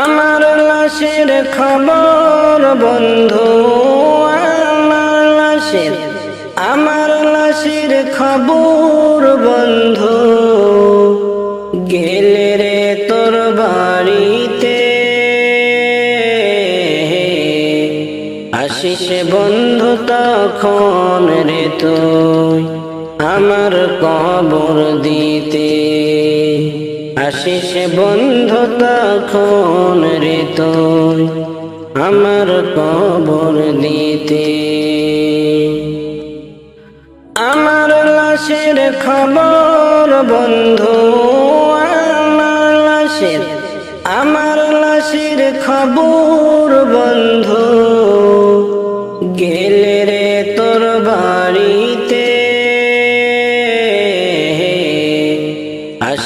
আমার লাশের খবর, বন্ধু, আমার লাশের আমার লাশের খবর, বন্ধু। গেলে রে তোর বাড়িতে আসিস বন্ধু তখন রে তুই আমার কবর দিতে। আসিস বন্ধু তখন রে তুই আমার কবর দিতে। আমার লাশের খবর বন্ধু, আমার লাশের আমার লাশের খবর বন্ধু। গেলে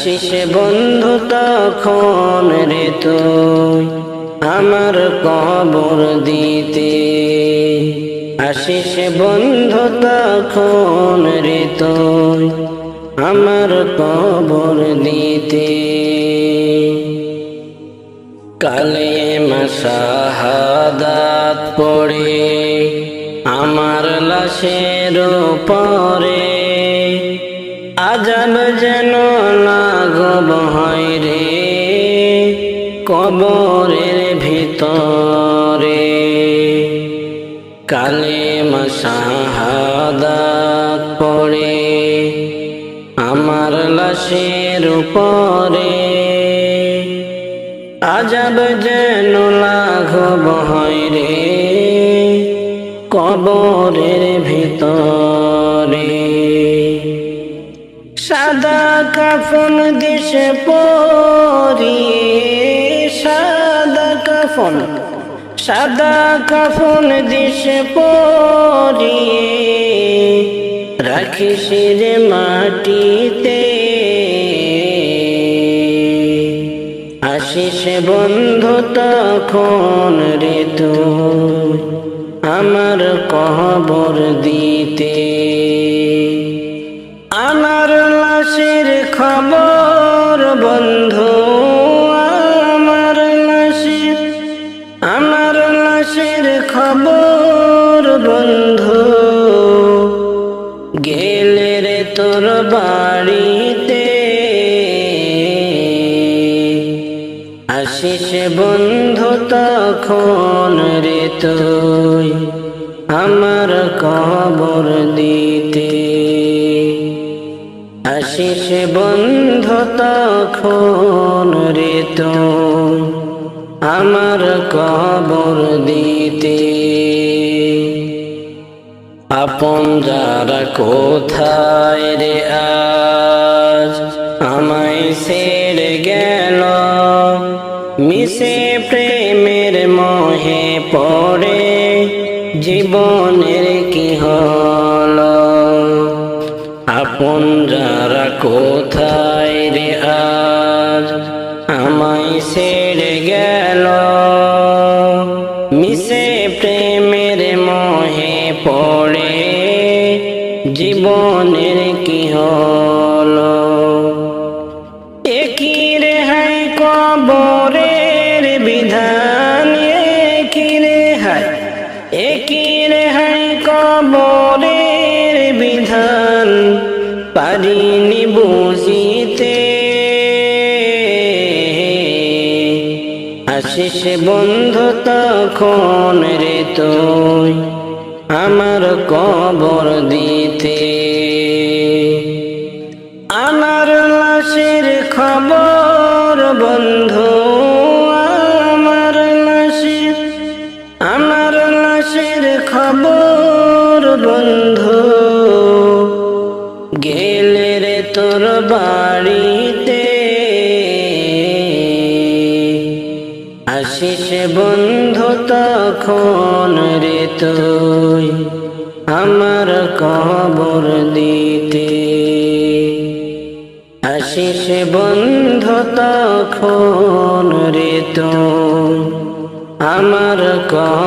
আসিস বন্ধু তখন রে তুই আমার কবর দিতে। আসিস বন্ধু তখন রে তুই আমার কবর দিতে। কালে মশাহাদাত পড়ে, আমার লাশের পরে আজাব যেন লাগব হয় রে কবরের ভিতরে। কালে মশাহাদাত পড়ে আমার লাশের উপরে। আজাব যেন লাঘব হয় রে কবরের ভিতরে। সাদা কাফন দেশে পরি সাদা কাফন সাদা কাফন দেশে পরি রাখিস রে মাটিতে আসিস বন্ধু তখন রে আমার কবর দিতে। গেলে রে তোর বাড়িতে। আসিস বন্ধু তখন রে তুই আমার কবর দিতে। আসিস বন্ধু তখন রে তুই আমার কবর দিতে। আপন যারা কোথায় রে আজ? আমায় ছেড়ে গেল। মিশে প্রেমের মোহে পড়ে। জীবনের কি হল? আপন যারা কোথায় রে আজ? আমায় ছেড়ে গেল। মিশে প্রেমের মোহে পড়ে। আসিস বন্ধু তখন রে তুই আমার কবর দিতে। আমার লাশের খবর বন্ধু আমার লাশের আমার লাশের খবর বন্ধু। গেলে রে তোর বাড়িতে তখন রে তুই আমার কবর দিতে? আশিস বন্ধ তখন রে তুই আমার কবর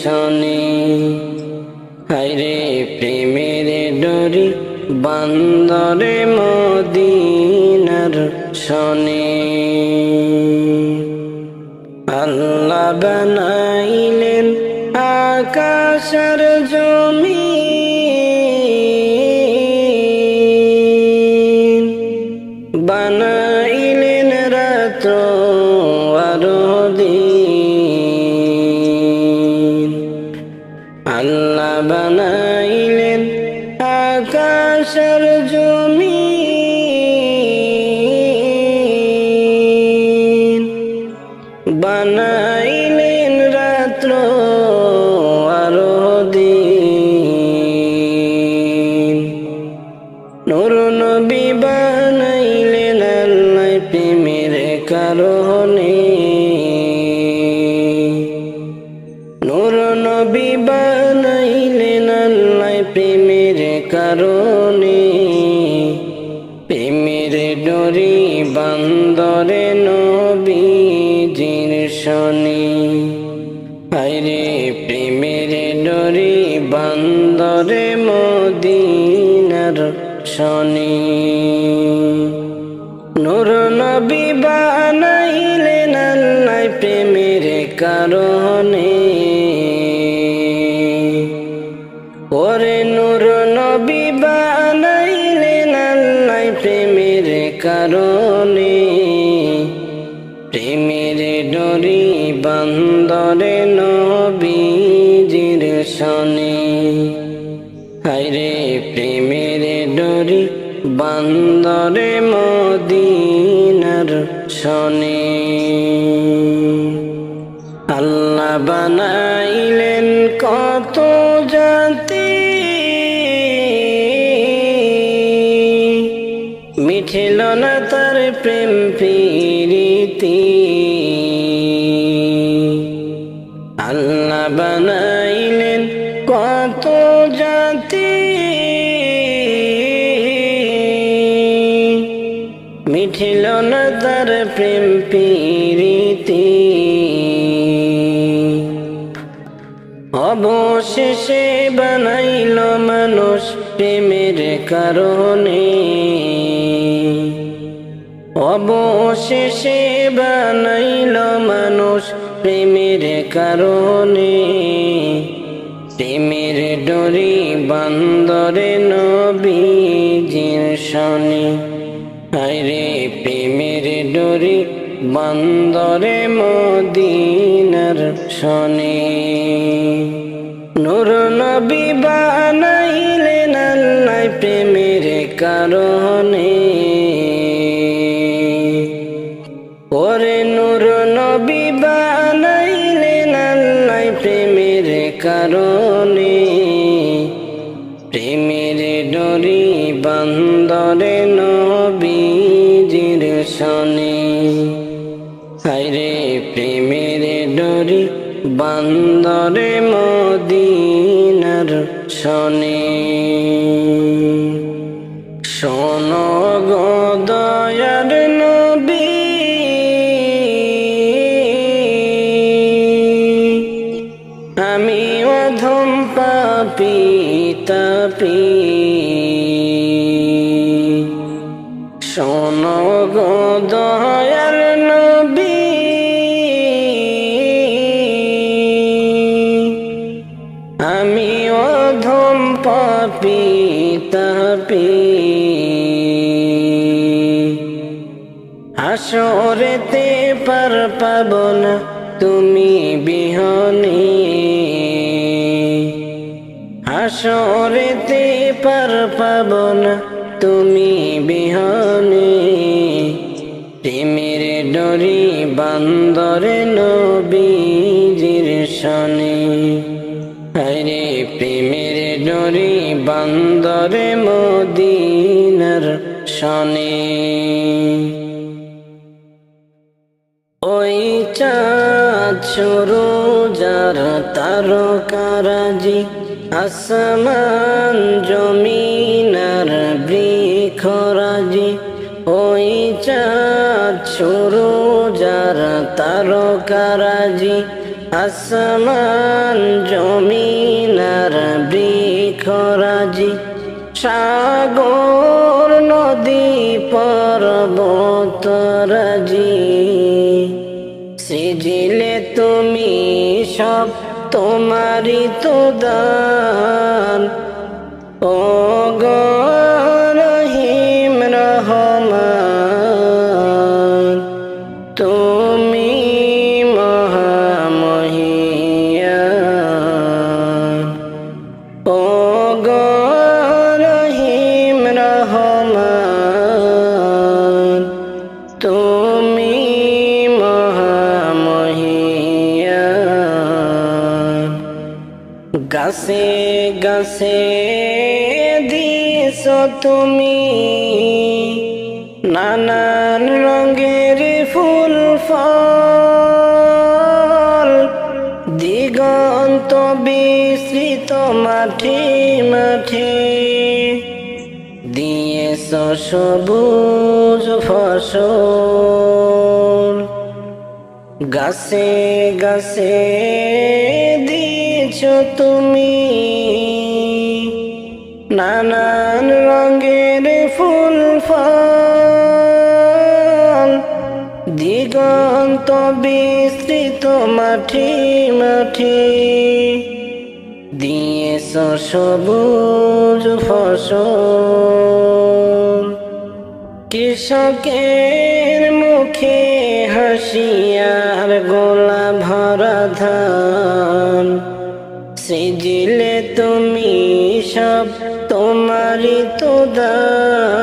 শনি। হাইরে প্রেমের ডরি বান্দরে মদিনার শনি। আল্লাহ বানাইলেন আকাশের জমি মদিনার শনি। নূর নবী বানাইলেন আল্লাহ প্রেমের কারণে। ওরে নূর নবী বানাইলেন আল্লাহ প্রেমের কারণে। প্রেমের ডরি বান্দরে নবীজির শনি। হাইরে বান্দরে মদিনার শনি আল্লাহ বানাইলেন অবশেষে বানাইল মানুষ প্রেমের কারণে। প্রেমের ডরি বান্দরে নবীজির শনি হায়রে প্রেমের ডরি বান্দরে মদিনার শনি নূর নবী বানাইলেন প্রেমের কারণে। মদিনার শনি। শোনো বান্দরে নবীজির শনি। হরে প্রেমের ডরি বান্দরে মদিনার শনি। ওই চাঁদ যার তারকারাজি আসমান জমিনার বৃক্ষরাজি। শুরু যারা তারকারাজি আসমান জমিনার বৃক্ষরাজি সাগর নদী পর্বতরাজি। সৃজিলে তুমি সব তোমারই তো দান। ও গাছে গাছে দিস তুমি। নানান রঙের ফুল, ফল, দিগন্ত বিস্তৃত মাঠে মাঠে। দিয়েছ সবুজ ফসল। গাছে গাছে দিয়েছ তুমি। নানান রঙের ফুল, ফল। দিগন্ত বিস্তৃত মাঠি মাঠি। দিয়েছ সবুজ ফসল। কৃষকের মুখে হাসিয়ার গোলা ভরা ধান। তোমারই তো দান।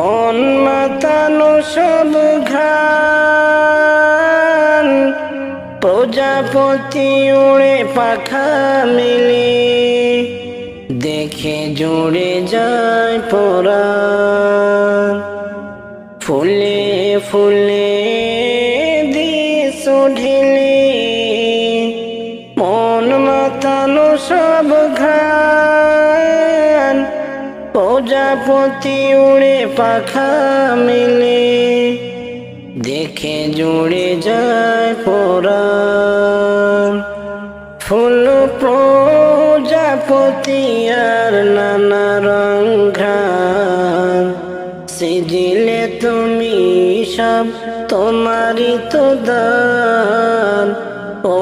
মন মাতানো সব ঘ্রাণ। প্রজাপতি উড়ে পাখা মেলে। দেখে জুড়ে যায় পরা ফুলে ফুলে প্রজাপতি উড়ে পাখা মেলে। দেখে জুড়ে যায় পরাণ ফুল প্রজাপতি আর নানা রং ঘ্রাণ। সিজিলে তুমি সব, তোমারই তো দান। ও